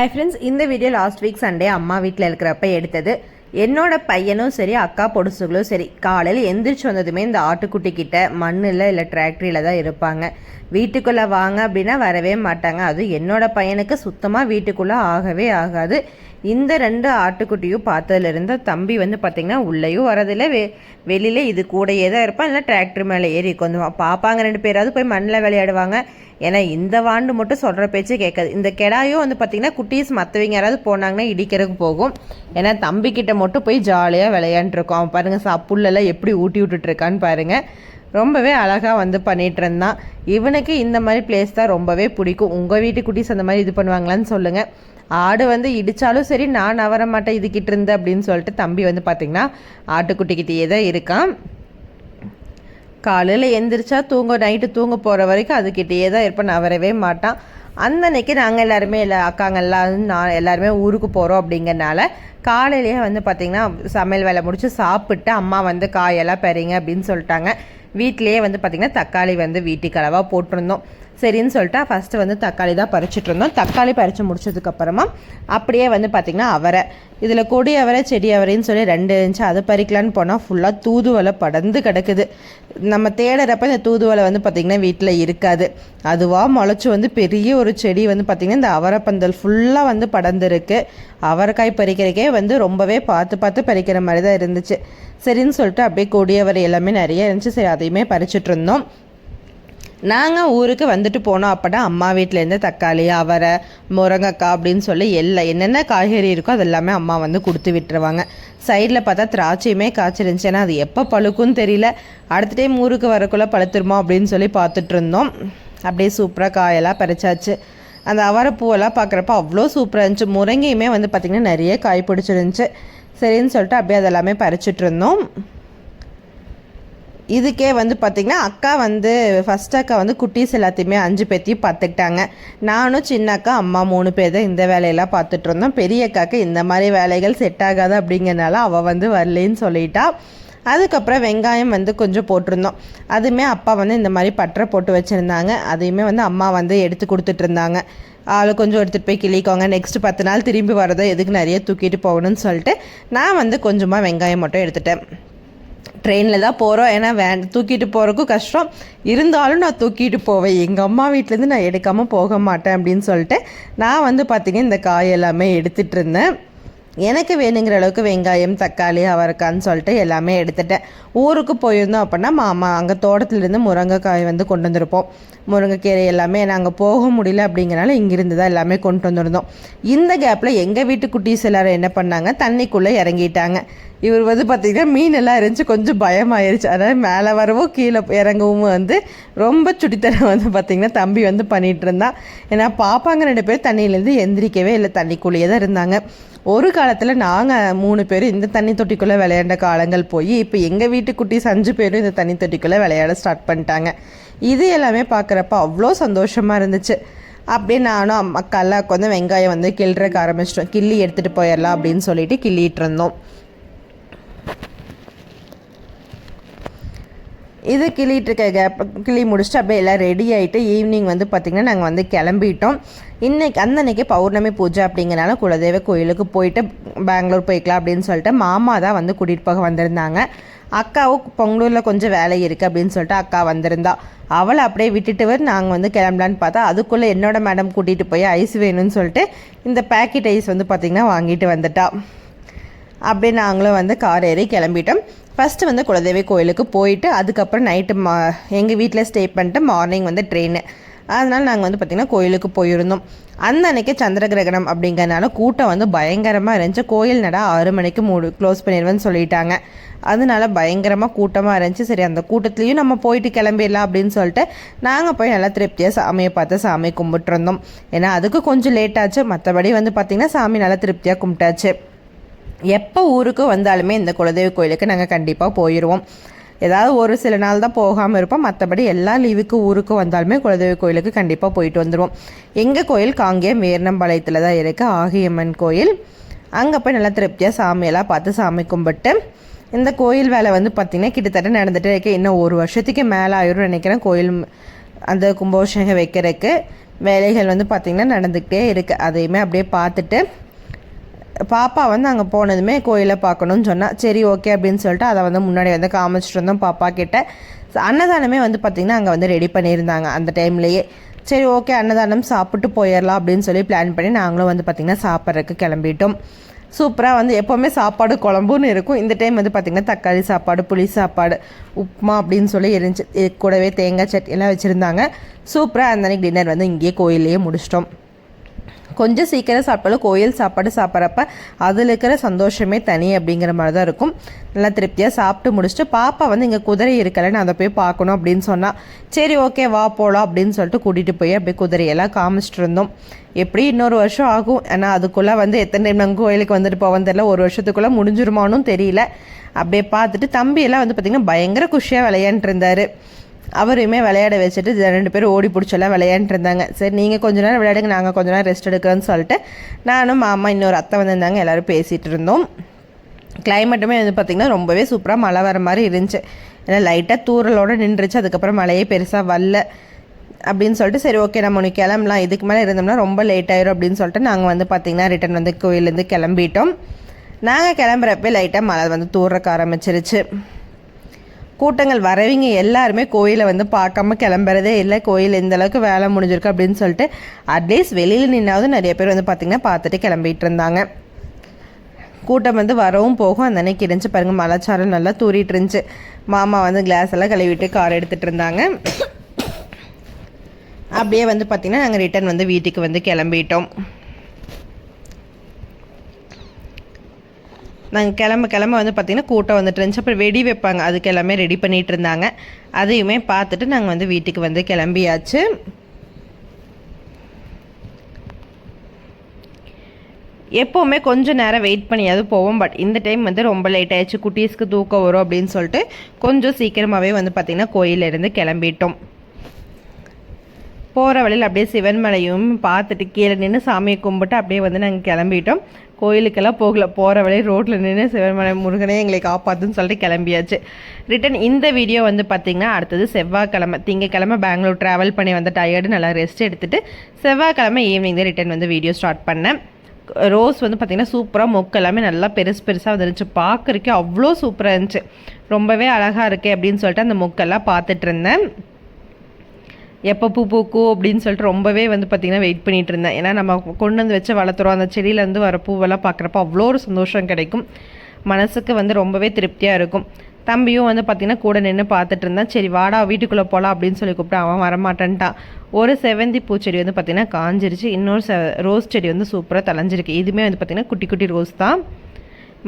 Hi friends இந்த video last week Sunday அம்மா வீட்டில் இருக்கிறப்ப எடுத்தது. என்னோட பையனும் சரி அக்கா பொடுசுகளும் சரி காலையில் எந்திரிச்சு வந்ததுமே இந்த ஆட்டுக்குட்டி கிட்ட மண்ணில் இல்லை டிராக்டரியில் தான் இருப்பாங்க. வீட்டுக்குள்ளே வாங்க அப்படின்னா வரவே மாட்டாங்க. அதுவும் என்னோட பையனுக்கு சுத்தமாக வீட்டுக்குள்ளே ஆகவே ஆகாது. இந்த ரெண்டு ஆட்டுக்குட்டியும் பார்த்ததுலேருந்து தம்பி வந்து பார்த்திங்கன்னா உள்ளேயும் வரதில்லை வெ வெளியில் இது கூடயே தான் இருப்பான். இல்லை டிராக்டர் மேலே ஏறி கொஞ்சம் பார்ப்பாங்க ரெண்டு பேராவது போய் மண்ணில் விளையாடுவாங்க. ஏன்னா இந்த வாண்டு மட்டும் சொல்கிற பேச்சு கேட்காது. இந்த கெடாயும் வந்து பார்த்திங்கன்னா குட்டீஸ் மற்றவங்க யாராவது போனாங்கன்னா இடிக்கிறதுக்கு போகும். ஏன்னா தம்பிக்கிட்ட மட்டும் போய் ஜாலியாக விளையாண்டுருக்கோம். அவன் பாருங்கள் சா புல்லெல்லாம் எப்படி ஊட்டி விட்டுட்ருக்கான்னு பாருங்கள் ரொம்பவே அழகாக வந்து பண்ணிகிட்டு இருந்தான் இவனுக்கு இந்த மாதிரி பிளேஸ் தான் ரொம்பவே பிடிக்கும். உங்கள் வீட்டு குட்டீஸ் அந்த மாதிரி இது பண்ணுவாங்களான்னு சொல்லுங்கள் ஆடு வந்து இடித்தாலும் சரி நான் நவர மாட்டேன் இதுக்கிட்டு இருந்தேன் அப்படின்னு சொல்லிட்டு தம்பி வந்து பார்த்திங்கன்னா ஆட்டுக்குட்டிக்கிட்டேயே தான் இருக்கான். காலையில் எந்திரிச்சா தூங்க நைட்டு தூங்க போகிற வரைக்கும் அதுக்கிட்டேயே தான் இருப்பேன். நவரவே மாட்டான். அந்த அன்னைக்கு நாங்கள் எல்லாருமே எல்லா அக்காங்கெல்லாம் நான் எல்லாருமே ஊருக்கு போகிறோம் அப்படிங்கிறனால காலையிலேயே வந்து பார்த்திங்கன்னா சமையல் வேலை முடித்து சாப்பிட்டு அம்மா வந்து காயெல்லாம் பெறீங்க அப்படின்னு சொல்லிட்டாங்க. வீட்டிலேயே வந்து பார்த்திங்கன்னா தக்காளி வந்து வீட்டுக்கு அளவாக போட்டிருந்தோம். சரின்னு சொல்லிட்டு ஃபஸ்ட்டு வந்து தக்காளி தான் பறிச்சுட்டு இருந்தோம். தக்காளி பறித்து முடிச்சதுக்கப்புறமா அப்படியே வந்து பார்த்திங்கன்னா அவரை. இதில் கொடி அவரை செடி அவரைன்னு சொல்லி ரெண்டு இருந்துச்சு அதை பறிக்கலான்னு போனால் ஃபுல்லாக தூதுவலை படந்து கிடக்குது. நம்ம தேடுறப்ப இந்த தூதுவலை வந்து பார்த்திங்கன்னா வீட்டில் இருக்காது. அதுவாக முளைச்சி வந்து பெரிய ஒரு செடி வந்து பார்த்திங்கன்னா இந்த அவரைப்பந்தல் ஃபுல்லாக வந்து படர்ந்துருக்கு. அவரைக்காய் பறிக்கிறக்கே வந்து ரொம்பவே பார்த்து பார்த்து பறிக்கிற மாதிரி தான் இருந்துச்சு. சரின்னு சொல்லிட்டு அப்படியே கொடியவரை எல்லாமே நிறைய இருந்துச்சு. சரி அதையுமே பறிச்சிட்டு இருந்தோம். நாங்கள் ஊருக்கு வந்துட்டு போனோம் அப்போனா அம்மா வீட்டிலேருந்து தக்காளி அவரை முருங்கக்காய் அப்படின்னு சொல்லி எல்லா என்னென்ன காய்கறி இருக்கோ அது எல்லாமே அம்மா வந்து கொடுத்து விட்டுருவாங்க. சைடில் பார்த்தா திராட்சையுமே காய்ச்சிருந்துச்சு. ஏன்னா அது எப்போ பழுக்குன்னு தெரியல. அடுத்த டைம் ஊருக்கு வரக்குள்ளே பழுத்துருமா அப்படின்னு சொல்லி பார்த்துட்டு இருந்தோம். அப்படியே சூப்பராக காயெல்லாம் பறிச்சாச்சு. அந்த அவரை பூவெல்லாம் பார்க்குறப்ப அவ்வளோ சூப்பராக இருந்துச்சு. முருங்கையுமே வந்து பார்த்திங்கன்னா நிறைய காய் பிடிச்சிருந்துச்சு. சரின்னு சொல்லிட்டு அப்படியே அதெல்லாமே பறிச்சிட்ருந்தோம் இருந்தோம். இதுக்கே வந்து பார்த்திங்கன்னா அக்கா வந்து ஃபஸ்ட் அக்கா வந்து குட்டீஸ் எல்லாத்தையுமே அஞ்சு பேர்த்தையும் பார்த்துக்கிட்டாங்க நானும் சின்ன அக்கா அம்மா மூணு பேர் தான் இந்த வேலையெல்லாம் பார்த்துட்டு இருந்தோம் பெரிய அக்காவுக்கு இந்த மாதிரி வேலைகள் செட் ஆகாது அப்படிங்கிறனால அவள் வந்து வரலேன்னு சொல்லிட்டா. அதுக்கப்புறம் வெங்காயம் வந்து கொஞ்சம் போட்டிருந்தோம். அதுவுமே அப்பா வந்து இந்த மாதிரி பட்டரை போட்டு வச்சுருந்தாங்க. அதையுமே வந்து அம்மா வந்து எடுத்து கொடுத்துட்டு இருந்தாங்க ஆள் கொஞ்சம் எடுத்துகிட்டு போய் கிளிக்கோங்க நெக்ஸ்ட் பத்து நாள் திரும்பி வரதோ எதுக்கு நிறைய தூக்கிட்டு போகணும்னு சொல்லிட்டு நான் வந்து கொஞ்சமாக வெங்காயம் மட்டும் எடுத்துட்டேன். ட்ரெயினில் தான் போகிறோம் ஏன்னா வேன் தூக்கிட்டு போகிறக்கும் கஷ்டம். இருந்தாலும் நான் தூக்கிட்டு போவேன். எங்கள் அம்மா வீட்டிலேருந்து நான் எடுக்காமல் போக மாட்டேன் அப்படின்னு சொல்லிட்டு நான் வந்து பார்த்திங்கன்னா இந்த காய் எல்லாமே எடுத்துகிட்டு இருந்தேன். எனக்கு வேணுங்கிற அளவுக்கு வெங்காயம் தக்காளி அவரைக்கான்னு சொல்லிட்டு எல்லாமே எடுத்துட்டேன். ஊருக்கு போயிருந்தோம் அப்படின்னா மாமா அங்கே தோட்டத்துலேருந்து முருங்கைக்காய் வந்து கொண்டு வந்திருப்போம். முருங்கைக்கீரை எல்லாமே நாங்கள் போக முடியல அப்படிங்கிறனால இங்கிருந்து தான் எல்லாமே கொண்டு வந்திருந்தோம். இந்த கேப்பில் எங்கள் வீட்டு குட்டீஸ் எல்லோரும் என்ன பண்ணாங்க? தண்ணிக்குள்ளே இறங்கிட்டாங்க. இவர் வந்து பார்த்திங்கன்னா மீன் எல்லாம் இருந்துச்சு கொஞ்சம் பயமாயிருச்சு. அதாவது மேலே வரவும் கீழே இறங்கவும் வந்து ரொம்ப சுட்டித்தனம் வந்து பார்த்திங்கன்னா தம்பி வந்து பண்ணிகிட்டு இருந்தான் ஏன்னா பாப்பாங்க ரெண்டு பேர் தண்ணியிலேருந்து எந்திரிக்கவே இல்லை. தண்ணிக்குள்ளேயே தான் இருந்தாங்க. ஒரு காலத்தில் நாங்கள் மூணு பேரும் இந்த தண்ணி தொட்டிக்குள்ளே விளையாண்ட காலங்கள் போய் இப்போ எங்கள் வீட்டுக்குட்டி அஞ்சு பேரும் இந்த தண்ணி தொட்டிக்குள்ளே விளையாட ஸ்டார்ட் பண்ணிட்டாங்க. இது எல்லாமே பார்க்குறப்ப அவ்வளோ சந்தோஷமாக இருந்துச்சு. அப்படியே நானும் அம்மா உட்காந்து வெங்காயம் வந்து கிள்றக்கு ஆரம்பிச்சிட்டோம். கிள்ளி எடுத்துகிட்டு போயிடலாம் அப்படின்னு சொல்லிட்டு கிள்ளிட்டு இருந்தோம். இது கிளிகிட்டு இருக்க கேப் கிளி முடிச்சுட்டு அப்படியே எல்லாம் ரெடி ஆகிட்டு ஈவினிங் வந்து பார்த்திங்கன்னா நாங்கள் வந்து கிளம்பிட்டோம். இன்றைக்கி அந்த அன்றைக்கி பௌர்ணமி பூஜை அப்படிங்கிறனால குலதெய்வ கோயிலுக்கு போயிட்டு பெங்களூர் போய்க்கலாம் அப்படின்னு சொல்லிட்டு மாமா தான் வந்து கூட்டிகிட்டு போக வந்திருந்தாங்க. அக்காவும் பொங்கலூரில் கொஞ்சம் வேலை இருக்குது அப்படின்னு சொல்லிட்டு அக்கா வந்திருந்தா. அவளை அப்படியே விட்டுட்டு நாங்கள் வந்து கிளம்பலான்னு பார்த்தா அதுக்குள்ளே என்னோட மேடம் கூட்டிகிட்டு போய் ஐஸ் வேணும்னு சொல்லிட்டு இந்த பேக்கெட் ஐஸ் வந்து பார்த்திங்கன்னா வாங்கிட்டு வந்துட்டா. அப்படியே நாங்களும் வந்து கார் ஏறி கிளம்பிட்டோம். ஃபஸ்ட்டு வந்து குலதெய்வ கோயிலுக்கு போயிட்டு அதுக்கப்புறம் நைட்டு மா எங்கள் வீட்டில் ஸ்டே பண்ணிட்டு மார்னிங் வந்து ட்ரெயின் அதனால் நாங்கள் வந்து பார்த்திங்கன்னா கோயிலுக்கு போயிருந்தோம். அந்த அன்னைக்கு சந்திர கிரகணம் அப்படிங்கிறனால கூட்டம் வந்து பயங்கரமாக இருந்துச்சு. கோயில் நட ஆறு மணிக்கு மூடு க்ளோஸ் பண்ணிடுவேன்னு சொல்லிட்டாங்க. அதனால பயங்கரமாக கூட்டமாக இருந்துச்சு. சரி அந்த கூட்டத்துலேயும் நம்ம போயிட்டு கிளம்பிடலாம் அப்படின்னு சொல்லிட்டு நாங்கள் போய் நல்லா திருப்தியாக சாமியை பார்த்து சாமி கும்பிட்டுருந்தோம். ஏன்னா அதுக்கு கொஞ்சம் லேட்டாச்சு மற்றபடி வந்து பார்த்திங்கன்னா சாமி நல்லா திருப்தியாக கும்பிட்டாச்சு. எப்போ ஊருக்கு வந்தாலுமே இந்த குலதெய்வ கோயிலுக்கு நாங்கள் கண்டிப்பாக போயிடுவோம் ஏதாவது ஒரு சில நாள் தான் போகாமல் இருப்போம். மற்றபடி எல்லா லீவுக்கு ஊருக்கு வந்தாலுமே குலதெய்வ கோயிலுக்கு கண்டிப்பாக போயிட்டு வந்துடுவோம் எங்கள் கோயில் காங்கேயம் வேர்னம்பாளையத்தில் தான் இருக்குது ஆகியம்மன் கோயில். அங்கே போய் நல்லா திருப்தியாக சாமியெல்லாம் பார்த்து சாமி கும்பிட்டு இந்த கோயில் வேலை வந்து பார்த்திங்கன்னா கிட்டத்தட்ட நடந்துகிட்டே இருக்குது இன்னும் ஒரு வருஷத்துக்கு மேலே ஆயிரும் நினைக்கிறேன் கோயில் அந்த கும்பாபிஷேகம் வைக்கிறதுக்கு. வேலைகள் வந்து பார்த்திங்கன்னா நடந்துக்கிட்டே இருக்குது அதையுமே அப்படியே பார்த்துட்டு பாப்பா வந்து அங்கே போனதுமே கோயிலை பார்க்கணுன்னு சொன்னால் சரி ஓகே அப்படின்னு சொல்லிட்டு அதை வந்து முன்னாடி வந்து காமிச்சிட்டு இருந்தோம் பாப்பா கிட்ட. அன்னதானமே வந்து பார்த்திங்கன்னா அங்கே வந்து ரெடி பண்ணியிருந்தாங்க அந்த டைம்லேயே சரி ஓகே அன்னதானம் சாப்பிட்டு போயிடலாம் அப்படின்னு சொல்லி பிளான் பண்ணி நாங்களும் வந்து பார்த்திங்கன்னா சாப்பிட்றதுக்கு கிளம்பிட்டோம். சூப்பராக வந்து எப்போவுமே சாப்பாடு குழம்புன்னு இருக்கும். இந்த டைம் வந்து பார்த்திங்கன்னா தக்காளி சாப்பாடு புளி சாப்பாடு உப்புமா அப்படின்னு சொல்லி இருந்துச்சு. கூடவே தேங்காய் சட்னி எல்லாம் வச்சுருந்தாங்க. சூப்பராக அந்த அன்றைக்கி டின்னர் வந்து இங்கேயே கோயிலையே முடிச்சிட்டோம். கொஞ்சம் சீக்கிரம் சாப்பிட்டாலும் கோயில் சாப்பாடு சாப்பிட்றப்ப அதில் இருக்கிற சந்தோஷமே தனி அப்படிங்கிற மாதிரி தான் இருக்கும். நல்லா திருப்தியாக சாப்பிட்டு முடிச்சுட்டு பாப்பா வந்து இங்கே குதிரை இருக்கலை நான் அதை போய் பார்க்கணும் அப்படின்னு சொன்னால் சரி ஓகே வா போகலாம் அப்படின்னு சொல்லிட்டு கூட்டிகிட்டு போய் அப்படியே குதிரையெல்லாம் காமிச்சிட்டு இருந்தோம். எப்படி இன்னொரு வருஷம் ஆகும்? ஆனால் அதுக்குள்ளே வந்து எத்தனை டைம் நாங்கள் கோயிலுக்கு வந்துட்டு போவோம் தெரியல. ஒரு வருஷத்துக்குள்ளே முடிஞ்சிருமானும் தெரியல. அப்படியே பார்த்துட்டு தம்பியெல்லாம் வந்து பார்த்திங்கன்னா பயங்கர குஷியாக விளையாண்டுருந்தார் இருந்தார். அவரையுமே விளையாட வச்சுட்டு ரெண்டு பேரும் ஓடி பிடிச்செல்லாம் விளையாண்டுருந்தாங்க சரி நீங்கள் கொஞ்ச நேரம் விளையாடுங்க நாங்கள் கொஞ்ச நேரம் ரெஸ்ட் எடுக்கிறோன்னு சொல்லிட்டு நானும் மாமா இன்னொரு அத்தை வந்திருந்தாங்க எல்லோரும் பேசிகிட்டு இருந்தோம். கிளைமேட்டுமே வந்து பார்த்திங்கன்னா ரொம்பவே சூப்பராக மழை வர மாதிரி இருந்துச்சு. ஏன்னா லைட்டாக தூரலோடு நின்றுச்சு அதுக்கப்புறம் மழையே பெருசாக வரல அப்படின்னு சொல்லிட்டு சரி ஓகே நம்ம ஒன்று கிளம்பலாம் இதுக்கு மேலே இருந்தோம்னா ரொம்ப லேட் ஆயிரும் அப்படின்னு சொல்லிட்டு நாங்கள் வந்து பார்த்திங்கன்னா ரிட்டன் வந்து கோயிலேருந்து கிளம்பிட்டோம். நாங்கள் கிளம்புறப்பே லைட்டாக மழை வந்து தூரக்க ஆரம்பிச்சிருச்சு. கூட்டங்கள் வரவங்க எல்லாருமே கோயிலை வந்து பார்க்காம கிளம்புறதே இல்லை. கோயில் இந்த அளவுக்கு வேலை முடிஞ்சிருக்கு அப்படின்னு சொல்லிட்டு அட்லீஸ்ட் வெளியில் நின்னாவது நிறைய பேர் வந்து பார்த்திங்கன்னா பார்த்துட்டு கிளம்பிட்டு இருந்தாங்க. கூட்டம் வந்து வரவும் போகும். அந்த அன்னைக்கு இருந்துச்சு பாருங்கள் மலைச்சாரம் நல்லா தூரிட்டு இருந்துச்சு. மாமா வந்து கிளாஸ் எல்லாம் கழுவிட்டு கார் எடுத்துகிட்டு இருந்தாங்க. அப்படியே வந்து பார்த்திங்கன்னா நாங்கள் ரிட்டன் வந்து வீட்டுக்கு வந்து கிளம்பிட்டோம். நாங்கள் கிளம்ப கிளம்ப வந்து பார்த்திங்கன்னா கூட்டம் வந்துட்டு இருந்துச்சு. அப்புறம் வெடி வைப்பாங்க. அதுக்கு எல்லாமே ரெடி பண்ணிகிட்டு இருந்தாங்க. அதையுமே பார்த்துட்டு நாங்கள் வந்து வீட்டுக்கு வந்து கிளம்பியாச்சு. எப்போவுமே கொஞ்சம் நேரம் வெயிட் பண்ணியாவது போவோம். பட் இந்த டைம் வந்து ரொம்ப லேட் ஆயிடுச்சு. குட்டீஸ்க்கு தூக்கம் வரும் அப்படின்னு சொல்லிட்டு கொஞ்சம் சீக்கிரமாகவே வந்து பார்த்திங்கன்னா கோயிலேருந்து கிளம்பிட்டோம். போகிற வழியில் அப்படியே சிவன் மலையும் பார்த்துட்டு கீழே நின்று சாமியை கும்பிட்டு அப்படியே வந்து நாங்கள் கிளம்பிட்டோம். கோயிலுக்கெல்லாம் போகல. போகிற வழி ரோட்டில் நின்று சிவமலை முருகனே எங்களை காப்பாற்றுன்னு சொல்லிட்டு கிளம்பியாச்சு. ரிட்டன் இந்த வீடியோ வந்து பார்த்திங்கன்னா அடுத்தது செவ்வாய்க்கிழமை. திங்கக்கிழமை பெங்களூர் ட்ராவல் பண்ணி வந்த டயர்டு நல்லா ரெஸ்ட் எடுத்துகிட்டு செவ்வாய்க்கிழமை ஈவினிங் தான் ரிட்டன் வந்து வீடியோ ஸ்டார்ட் பண்ணேன். ரோஸ் வந்து பார்த்திங்கன்னா சூப்பராக மொக்கு எல்லாமே நல்லா பெருசு பெருசாக வந்துருந்துச்சு. பார்க்குறக்கே அவ்வளோ சூப்பராக இருந்துச்சு. ரொம்பவே அழகாக இருக்கே அப்படின்னு சொல்லிட்டு அந்த மொக்கெல்லாம் பார்த்துட்டு இருந்தேன். எப்போ பூ பூக்கும் அப்படின்னு சொல்லிட்டு ரொம்பவே வந்து பார்த்திங்கன்னா வெயிட் பண்ணிகிட்டு இருந்தேன். ஏன்னா நம்ம கொண்டு வந்து வச்சு வளர்த்துறோம். அந்த செடியிலேருந்து வர பூவெல்லாம் பார்க்குறப்ப அவ்வளோ ஒரு சந்தோஷம் கிடைக்கும். மனசுக்கு வந்து ரொம்பவே திருப்தியாக இருக்கும். தம்பியும் வந்து பார்த்திங்கன்னா கூட நின்று பார்த்துட்டு இருந்தான். சரி வாடா வீட்டுக்குள்ளே போகலாம் அப்படின்னு சொல்லி கூப்பிட்டு அவன் வரமாட்டேன்ட்டான். ஒரு செவந்தி பூச்செடி வந்து பார்த்திங்கன்னா காஞ்சிருச்சு. இன்னொரு செ ரோஸ் செடி வந்து சூப்பராக தலைஞ்சிருக்கு இதுவுமே வந்து பார்த்திங்கன்னா குட்டி குட்டி ரோஸ் தான்.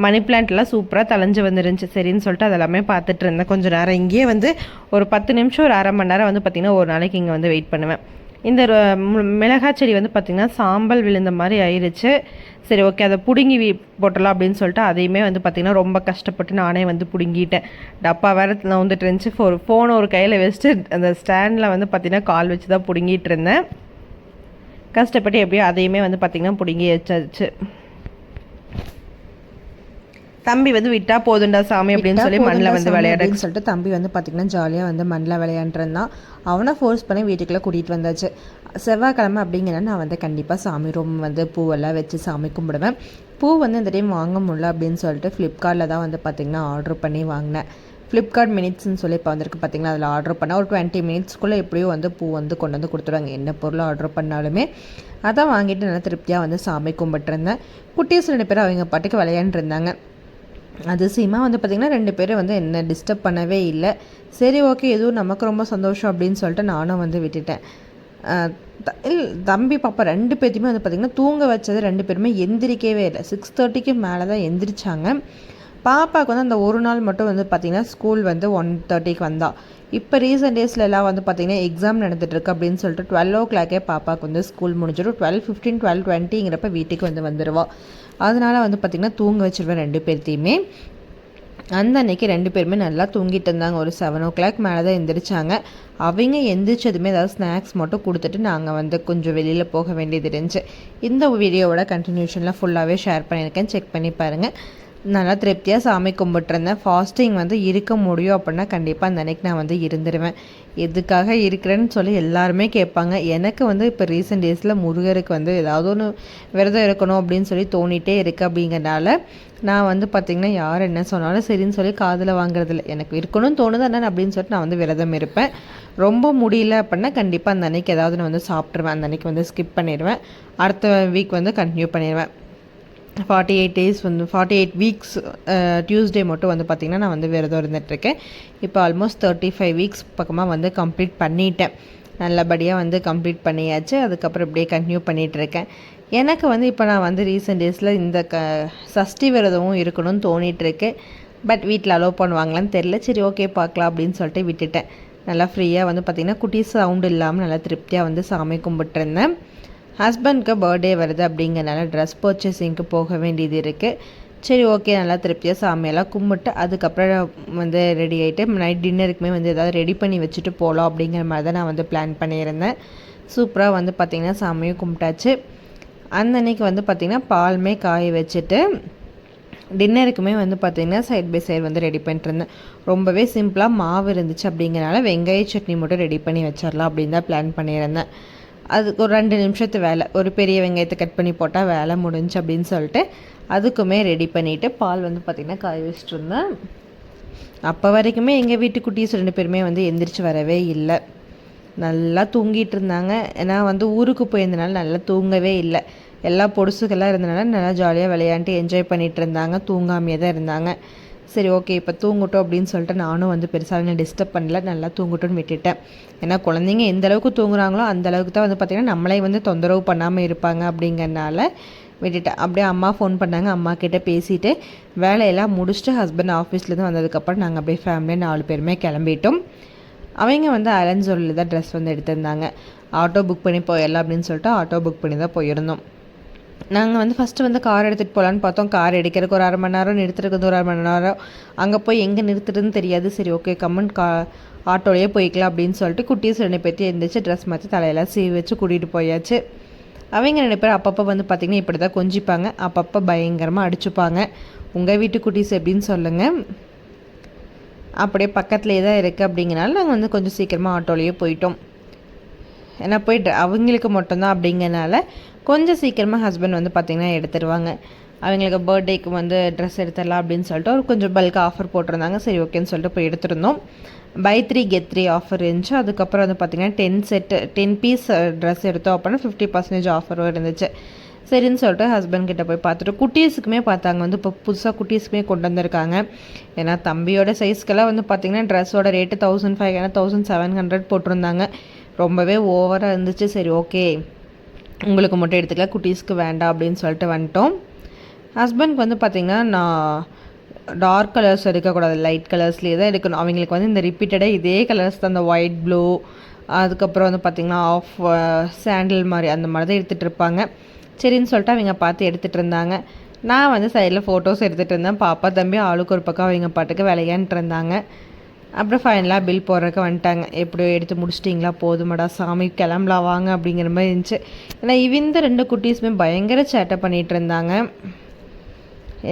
மணி பிளான்ட்லாம் சூப்பராக தலைஞ்சு வந்துருந்துச்சு. சரின்னு சொல்லிட்டு அதெல்லாமே பார்த்துட்டு இருந்தேன். கொஞ்சம் நேரம் இங்கேயே வந்து ஒரு பத்து நிமிஷம் ஒரு அரை மணி நேரம் வந்து பார்த்திங்கன்னா ஒரு நாளைக்கு இங்கே வந்து வெயிட் பண்ணுவேன். இந்த மிளகாய் செடி வந்து பார்த்திங்கன்னா சாம்பல் விழுந்த மாதிரி ஆயிடுச்சு சரி ஓகே அதை பிடுங்கி போட்டலாம் அப்படின்னு சொல்லிட்டு அதையுமே வந்து பார்த்திங்கன்னா ரொம்ப கஷ்டப்பட்டு நானே வந்து பிடுங்கிட்டேன். டப்பா வேறு நான் வந்துட்டு இருந்துச்சு. ஒரு ஃபோனை ஒரு கையில் வச்சுட்டு அந்த ஸ்டாண்டில் வந்து பார்த்திங்கன்னா கால் வச்சு தான் பிடுங்கிட்டு இருந்தேன். கஷ்டப்பட்டு எப்படியோ அதையுமே வந்து பார்த்திங்கன்னா பிடுங்கி வச்சாச்சு. தம்பி வந்து விட்டா போதுண்டா சாமி அப்படின்னு சொல்லி மண்ணில் வந்து விளையாடுன்னு சொல்லிட்டு தம்பி வந்து பார்த்திங்கன்னா ஜாலியாக வந்து மண்ணில் விளையாண்டுருந்தான். அவனை ஃபோர்ஸ் பண்ணி வீட்டுக்குள்ளே கூட்டிகிட்டு வந்தாச்சு. செவ்வாய்க்கிழமை அப்படிங்கிறனா நான் வந்து கண்டிப்பாக சாமி ரூம் வந்து பூவெல்லாம் வச்சு சாமி கும்பிடுவேன். பூ வந்து இந்த டைம் வாங்க முடியல அப்படின்னு சொல்லிட்டு ஃப்ளிப்கார்ட்டில் தான் வந்து பார்த்திங்கன்னா ஆர்டர் பண்ணி வாங்கினேன். ஃப்ளிப்கார்ட் மினிட்ஸ்னு சொல்லி இப்போ வந்திருக்கு பார்த்திங்கன்னா அதில் ஆர்டர் பண்ணால் ஒரு டுவெண்ட்டி மினிட்ஸ்க்குள்ளே எப்படியும் வந்து பூ வந்து கொண்டு வந்து கொடுத்துருவாங்க என்ன பொருள் ஆர்டர் பண்ணாலுமே. அதான் வாங்கிட்டு நல்லா திருப்தியாக வந்து சாமி கும்பிட்டுருந்தேன். குட்டீஸ் ரெண்டு பேரும் அவங்க பாட்டுக்கு விளையாண்டுருந்தாங்க. அதிசயமாக வந்து பார்த்திங்கன்னா ரெண்டு பேரும் வந்து என்ன டிஸ்டர்ப் பண்ணவே இல்லை. சரி ஓகே எதுவும் நமக்கு ரொம்ப சந்தோஷம் அப்படின்னு சொல்லிட்டு நானும் வந்து விட்டுட்டேன். தம்பி பாப்பா ரெண்டு பேர்த்தையுமே வந்து பார்த்திங்கன்னா தூங்க வச்சது ரெண்டு பேருமே எந்திரிக்கவே இல்லை. சிக்ஸ் தேர்ட்டிக்கு மேலே தான் எந்திரிச்சாங்க. பாப்பாவுக்கு வந்து அந்த ஒரு நாள் மட்டும் வந்து பார்த்திங்கன்னா ஸ்கூல் வந்து ஒன் தேர்ட்டிக்கு வந்தால் இப்போ ரீசெண்ட் டேஸில் எல்லாம் வந்து பார்த்திங்கன்னா எக்ஸாம் நடந்துட்டுருக்கு அப்படின்னு சொல்லிட்டு டுவெல் ஓ கிளாக்கே பாப்பாவுக்கு வந்து ஸ்கூல் முடிஞ்சிடும். டுவெல் ஃபிஃப்டீன் டுவெல் டுவெண்ட்டிங்கிறப்ப வீட்டுக்கு வந்து வந்துடுவாள் அதனால் வந்து பார்த்திங்கன்னா தூங்க வச்சுருவேன் ரெண்டு பேர்த்தையுமே. அந்த அன்னைக்கு ரெண்டு பேருமே நல்லா தூங்கிட்டு இருந்தாங்க. ஒரு செவன் ஓ கிளாக் மேலே தான் எந்திரிச்சாங்க. அவங்க எந்திரிச்சதுமே ஏதாவது ஸ்நாக்ஸ் மட்டும் கொடுத்துட்டு நாங்கள் வந்து கொஞ்சம் வெளியில் போக வேண்டியது இருந்துச்சு. இந்த வீடியோவோட கண்டினியூஷனில் ஃபுல்லாகவே ஷேர் பண்ணியிருக்கேன். செக் பண்ணி பாருங்கள் நல்லா திருப்தியாக சாமி கும்பிட்டுருந்தேன். ஃபாஸ்டிங் வந்து இருக்க முடியும் அப்படின்னா கண்டிப்பாக அந்த அன்னைக்கு நான் வந்து இருந்துருவேன். எதுக்காக இருக்கிறேன்னு சொல்லி எல்லாருமே கேட்பாங்க. எனக்கு வந்து இப்போ ரீசெண்ட் டேஸில் முருகருக்கு வந்து ஏதாவது ஒன்று விரதம் இருக்கணும் அப்படின்னு சொல்லி தோணிகிட்டே இருக்குது அப்படிங்கிறனால நான் வந்து பார்த்திங்கன்னா யார் என்ன சொன்னாலும் சரின்னு சொல்லி காதில் வாங்குறதில்ல எனக்கு இருக்கணும்னு தோணுது என்ன அப்படின்னு சொல்லிட்டு நான் வந்து விரதம் இருப்பேன். ரொம்ப முடியல அப்படின்னா கண்டிப்பாக அந்த அன்னைக்கு ஏதாவது நான் வந்து சாப்பிட்ருவேன் அந்த அன்னைக்கு வந்து ஸ்கிப் பண்ணிடுவேன். அடுத்த வீக் வந்து கண்டினியூ பண்ணிடுவேன். ஃபார்ட்டி எயிட் டேஸ் வந்து ஃபார்ட்டி எயிட் வீக்ஸ் டியூஸ்டே மட்டும் வந்து பார்த்திங்கன்னா நான் வந்து விரதம் இருந்துகிட்ருக்கேன் இப்போ ஆல்மோஸ்ட் தேர்ட்டி ஃபைவ் வீக்ஸ் பக்கமாக வந்து கம்ப்ளீட் பண்ணிட்டேன். நல்லபடியாக வந்து கம்ப்ளீட் பண்ணியாச்சு. அதுக்கப்புறம் இப்படியே கண்டினியூ பண்ணிகிட்ருக்கேன் எனக்கு வந்து இப்போ நான் வந்து ரீசெண்ட் டேஸில் இந்த க சஷ்டி விரதமும் இருக்கணும்னு தோணிகிட்ருக்கு பட் வீட்டில் அலோவ் பண்ணுவாங்களான்னு தெரில சரி ஓகே பார்க்கலாம் அப்படின்னு சொல்லிட்டு விட்டுட்டேன். நல்லா ஃப்ரீயாக வந்து பார்த்திங்கன்னா குட்டி சவுண்டு இல்லாமல் நல்லா திருப்தியாக வந்து சாமி கும்பிட்டுருந்தேன். ஹஸ்பண்ட்க்கு பர்த்டே வருது அப்படிங்கிறனால ட்ரெஸ் பர்ச்சேசிங்க்கு போக வேண்டியது இருக்குது சரி ஓகே நல்லா திருப்தியாக சாமியெல்லாம் கும்பிட்டு அதுக்கப்புறம் வந்து ரெடி ஆகிட்டு நைட் டின்னருக்குமே வந்து எதாவது ரெடி பண்ணி வச்சுட்டு போகலாம் அப்படிங்கிற மாதிரி தான் நான் வந்து பிளான் பண்ணியிருந்தேன். சூப்பராக வந்து பார்த்திங்கன்னா சாமியும் கும்பிட்டாச்சு. அந்த அன்னைக்கு வந்து பார்த்திங்கன்னா பால்மே காய வச்சுட்டு டின்னருக்குமே வந்து பார்த்திங்கன்னா சைட் பை சைடு வந்து ரெடி பண்ணிட்டுருந்தேன் ரொம்பவே சிம்பிளாக மாவு இருந்துச்சு அப்படிங்கிறனால வெங்காய சட்னி மட்டும் ரெடி பண்ணி வச்சிடலாம் அப்படின்னு தான் பிளான் பண்ணியிருந்தேன். அதுக்கு ஒரு ரெண்டு நிமிஷத்து வேலை. ஒரு பெரிய வெங்காயத்தை கட் பண்ணி போட்டால் வேலை முடிஞ்சு அப்படின்னு சொல்லிட்டு அதுக்குமே ரெடி பண்ணிவிட்டு பால் வந்து பார்த்திங்கன்னா காய வச்சுட்டு இருந்தேன் அப்போ வரைக்குமே எங்கள் வீட்டு குட்டீஸ் ரெண்டு பேருமே வந்து எந்திரிச்சு வரவே இல்லை. நல்லா தூங்கிட்டு இருந்தாங்க. ஏன்னா வந்து ஊருக்கு போயிருந்தனால நல்லா தூங்கவே இல்லை. எல்லா பொடுசுகளாக இருந்தனால நல்லா ஜாலியாக விளையாண்டு என்ஜாய் பண்ணிகிட்டு இருந்தாங்க. தூங்காமையே தான் இருந்தாங்க. சரி ஓகே இப்போ தூங்கட்டும் அப்படின்னு சொல்லிட்டு நானும் வந்து பெருசாக டிஸ்டர்ப் பண்ணல. நல்லா தூங்கட்டும்னு விட்டுட்டேன். ஏன்னா குழந்தைங்க எந்த அளவுக்கு தூங்குறாங்களோ அந்த அளவுக்கு தான் வந்து பார்த்திங்கன்னா நம்மளே வந்து தொந்தரவு பண்ணாமல் இருப்பாங்க அப்படிங்கிறனால விட்டுட்டேன். அப்படியே அம்மா ஃபோன் பண்ணாங்க. அம்மா கிட்டே பேசிவிட்டு வேலையெல்லாம் முடிச்சுட்டு ஹஸ்பண்ட் ஆஃபீஸ்லேருந்து வந்ததுக்கப்புறம் நாங்கள் அப்படியே ஃபேமிலியாக நாலு பேருமே கிளம்பிட்டோம். அவங்க வந்து அலன்சோரில் தான் ட்ரெஸ் வந்து எடுத்திருந்தாங்க. ஆட்டோ புக் பண்ணி போயிடலாம் அப்படின்னு சொல்லிட்டு ஆட்டோ புக் பண்ணி தான் போயிருந்தோம். நாங்கள் வந்து ஃபஸ்ட்டு வந்து கார் எடுத்துகிட்டு போகலான்னு பார்த்தோம். கார் எடுக்கிறதுக்கு ஒரு அரை மணி நேரம் நிறுத்துறதுக்கு ஒரு அரை மணி நேரம். அங்கே போய் எங்கே நிறுத்துறதுன்னு தெரியாது. சரி ஓகே கம்மன் கா ஆட்டோலேயே போய்க்கலாம் அப்படின்னு சொல்லிட்டு குட்டீஸ் ரெண்டு பேர்த்தையும் எழுந்திரிச்சு ட்ரெஸ் மாற்றி தலையெல்லாம் சீவி வச்சு கூட்டிகிட்டு போயாச்சு. அவங்க ரெண்டு பேரும் அப்பப்போ வந்து பார்த்திங்கன்னா இப்படி தான் கொஞ்சிப்பாங்க. அப்பப்போ பயங்கரமாக அடிச்சுப்பாங்க. உங்கள் வீட்டு குட்டீஸ் எப்படின்னு சொல்லுங்கள் அப்படியே பக்கத்துலேயே தான் இருக்குது அப்படிங்கிறனால நாங்கள் வந்து கொஞ்சம் சீக்கிரமாக ஆட்டோலேயே போயிட்டோம். ஏன்னா போய் அவங்களுக்கு மட்டும்தான் அப்படிங்கிறனால கொஞ்சம் சீக்கிரமாக ஹஸ்பண்ட் வந்து பார்த்திங்கன்னா எடுத்துருவாங்க. அவங்களுக்கு பர்த்டேக்கு வந்து ட்ரெஸ் எடுத்துடலாம் அப்படின்னு சொல்லிட்டு ஒரு கொஞ்சம் பல்க் ஆஃபர் போட்டிருந்தாங்க. சரி ஓகேன்னு சொல்லிட்டு போய் எடுத்துருந்தோம். Buy three get three offer இருந்துச்சு. அதுக்கப்புறம் வந்து பார்த்திங்கன்னா ten set ten piece dress எடுத்தோம் அப்படின்னா ஃபிஃப்டி பர்சன்டேஜ் ஆஃபரும் இருந்துச்சு. சரின்னு சொல்லிட்டு ஹஸ்பண்ட் கிட்ட போய் பார்த்துட்டு குட்டீஸுக்குமே பார்த்தாங்க வந்து இப்போ புதுசாக குட்டீஸுக்குமே கொண்டு வந்திருக்காங்க. ஏன்னா தம்பியோட சைஸ்க்கெல்லாம் வந்து பார்த்திங்கன்னா ட்ரெஸ்ஸோட rate thousand five hundred thousand seven hundred போட்டிருந்தாங்க. ரொம்பவே ஓவராக இருந்துச்சு. சரி ஓகே உங்களுக்கு மட்டும் எடுத்துக்கலாம் குட்டீஸ்க்கு வேண்டாம் அப்படின்னு சொல்லிட்டு வந்துட்டோம். ஹஸ்பண்ட்க்கு வந்து பார்த்திங்கன்னா நான் டார்க் கலர்ஸ் எடுக்கக்கூடாது லைட் கலர்ஸ்லேயே தான் எடுக்கணும். அவங்களுக்கு வந்து இந்த ரிப்பீட்டடாக இதே கலர்ஸ் தான் அந்த ஒயிட் ப்ளூ அதுக்கப்புறம் வந்து பார்த்திங்கன்னா ஆஃப் சாண்டில் uh, மாதிரி அந்த மாதிரி தான் எடுத்துகிட்டு இருப்பாங்க. சரின்னு சொல்லிட்டு அவங்க பார்த்து எடுத்துகிட்டு இருந்தாங்க. நான் வந்து சைடில் ஃபோட்டோஸ் எடுத்துகிட்டு இருந்தேன். பாப்பா தம்பி ஆளுக்கு ஒரு பக்கம் அவங்க பாட்டுக்கு விளையாண்டுட்டு இருந்தாங்க. அப்புறம் ஃபைனலாக பில் போடுறதுக்கு வந்துட்டாங்க. எப்படியோ எடுத்து முடிச்சிட்டிங்களா? போதுமாடா சாமி கிளம்பலாம் வாங்க அப்படிங்கிற மாதிரி இருந்துச்சு. ஏன்னா இவந்த ரெண்டு குட்டீஸுமே பயங்கர சேட்டை பண்ணிகிட்டு இருந்தாங்க.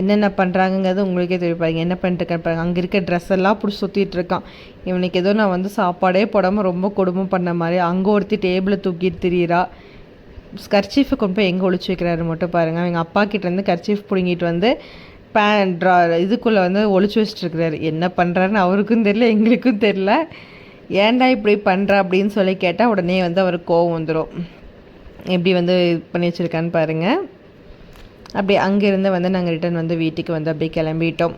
என்னென்ன பண்ணுறாங்கங்கிறது உங்களுக்கே தெரியும் பாருங்க. என்ன பண்ணிட்டு பாருங்க. அங்கே இருக்க ட்ரெஸ் எல்லாம் பிடிச்சி சுற்றிட்டு இருக்கான். இவனுக்கு ஏதோ நான் வந்து சாப்பாடே போடாமல் ரொம்ப கொடுமை பண்ண மாதிரி அங்கே ஒருத்தி டேபிளை தூக்கிட்டு திரியிறா. கர்ச்சீஃபை கொண்டு போய் எங்கே ஒழிச்சு வைக்கிறாரு மட்டும் பாருங்கள் அவங்க அப்பா கிட்டேருந்து கர்ச்சீஃப் பிடுங்கிட்டு வந்து பேன் ட்ரா இதுக்குள்ளே வந்து ஒழிச்சு வச்சுட்ருக்கிறாரு என்ன பண்ணுறாருன்னு அவருக்கும் தெரில எங்களுக்கும் தெரில ஏன்டா இப்படி பண்ணுற அப்படின்னு சொல்லி கேட்டால் உடனே வந்து அவருக்கு கோவம் வந்துடும் எப்படி வந்து இது பண்ணி வச்சுருக்கான்னு பாருங்கள் அப்படி அங்கேருந்து வந்து நாங்கள் ரிட்டன் வந்து வீட்டுக்கு வந்து அப்படியே கிளம்பிட்டோம்.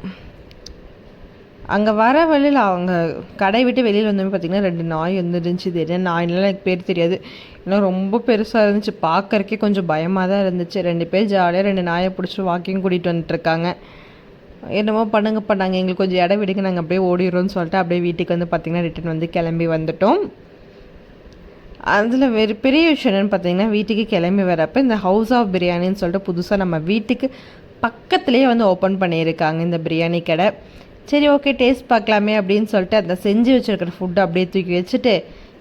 அங்கே வர வழியில் அவங்க கடை விட்டு வெளியில் வந்தோமே பார்த்திங்கன்னா ரெண்டு நாய் வந்துருந்துச்சு இது என்ன நாயினால எனக்கு பேர் தெரியாது. ஏன்னா ரொம்ப பெருசாக இருந்துச்சு. பார்க்கறக்கே கொஞ்சம் பயமாக தான் இருந்துச்சு. ரெண்டு பேர் ஜாலியாக ரெண்டு நாயை பிடிச்சி வாக்கிங் கூட்டிகிட்டு வந்துட்டுருக்காங்க. என்னமோ பண்ணுங்க பண்ணாங்க. எங்களுக்கு கொஞ்சம் இடம் விடுங்க. நாங்கள் அப்படியே ஓடிடுறோம்னு சொல்லிட்டு அப்படியே வீட்டுக்கு வந்து பார்த்திங்கன்னா ரிட்டன் வந்து கிளம்பி வந்துட்டோம். அதில் வெறு பெரிய விஷயம் என்னென்னு பார்த்தீங்கன்னா வீட்டுக்கு கிளம்பி வரப்போ இந்த ஹவுஸ் ஆஃப் பிரியாணின்னு சொல்லிட்டு புதுசாக நம்ம வீட்டுக்கு பக்கத்துலேயே வந்து ஓப்பன் பண்ணியிருக்காங்க இந்த பிரியாணி கடை. சரி ஓகே டேஸ்ட் பார்க்கலாமே அப்படின்னு சொல்லிட்டு அந்த செஞ்சு வச்சுருக்கிற ஃபுட்டை அப்படியே தூக்கி வச்சுட்டு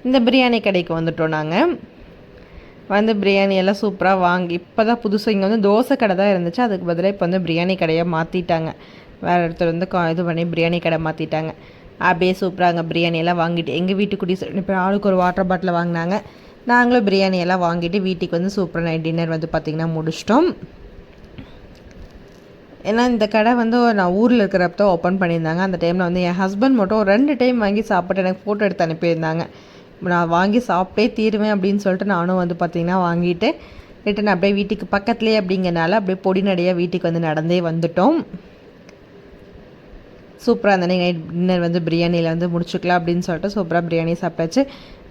இந்த பிரியாணி கடைக்கு வந்துட்டோம் நாங்கள் வந்து பிரியாணி எல்லாம் சூப்பராக வாங்கி இப்போ தான் புதுசாக இங்கே வந்து தோசை கடை தான் இருந்துச்சு. அதுக்கு பதிலாக இப்போ வந்து பிரியாணி கடையாக மாற்றிட்டாங்க வேறு இடத்துல வந்து இது பண்ணி பிரியாணி கடை மாற்றிட்டாங்க அப்படியே சூப்பராக அங்கே பிரியாணியெல்லாம் வாங்கிட்டு எங்கள் வீட்டுக்குடி இப்போ ஆளுக்கு ஒரு வாட்டர் பாட்டில் வாங்கினாங்க. நாங்களும் பிரியாணி எல்லாம் வாங்கிட்டு வீட்டுக்கு வந்து சூப்பராக நைட் டின்னர் வந்து பார்த்திங்கன்னா முடிச்சிட்டோம். ஏன்னா இந்த கடை வந்து நான் ஊரில் இருக்கிறப்ப ஓப்பன் பண்ணியிருந்தாங்க. அந்த டைமில் வந்து என் ஹஸ்பண்ட் மட்டும் ஒரு ரெண்டு டைம் வாங்கி சாப்பிட்டு எனக்கு ஃபோட்டோ எடுத்து அனுப்பியிருந்தாங்க. நான் வாங்கி சாப்பிட்டே தீருவேன் அப்படின்னு சொல்லிட்டு நானும் வந்து பார்த்திங்கன்னா வாங்கிட்டு ரிட்டன் அப்படியே வீட்டுக்கு பக்கத்துலேயே அப்படிங்கிறனால அப்படியே பொடி நடையாக வீட்டுக்கு வந்து நடந்தே வந்துட்டோம். சூப்பராக இருந்தே நைட் டின்னர் வந்து பிரியாணியில் வந்து முடிச்சுக்கலாம் அப்படின்னு சொல்லிட்டு சூப்பராக பிரியாணி சாப்பிட்டாச்சு.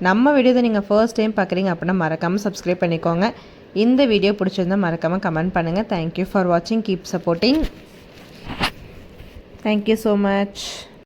நம்ம வீடியோ நீங்கள் ஃபர்ஸ்ட் டைம் பார்க்குறீங்க அப்படின்னா மறக்காமல் சப்ஸ்கிரைப் பண்ணிக்கோங்க. இந்த வீடியோ பிடிச்சிருந்தால் மறக்காமல் கமெண்ட் பண்ணுங்கள் தேங்க்யூ ஃபார் வாட்சிங் keep supporting thank you so much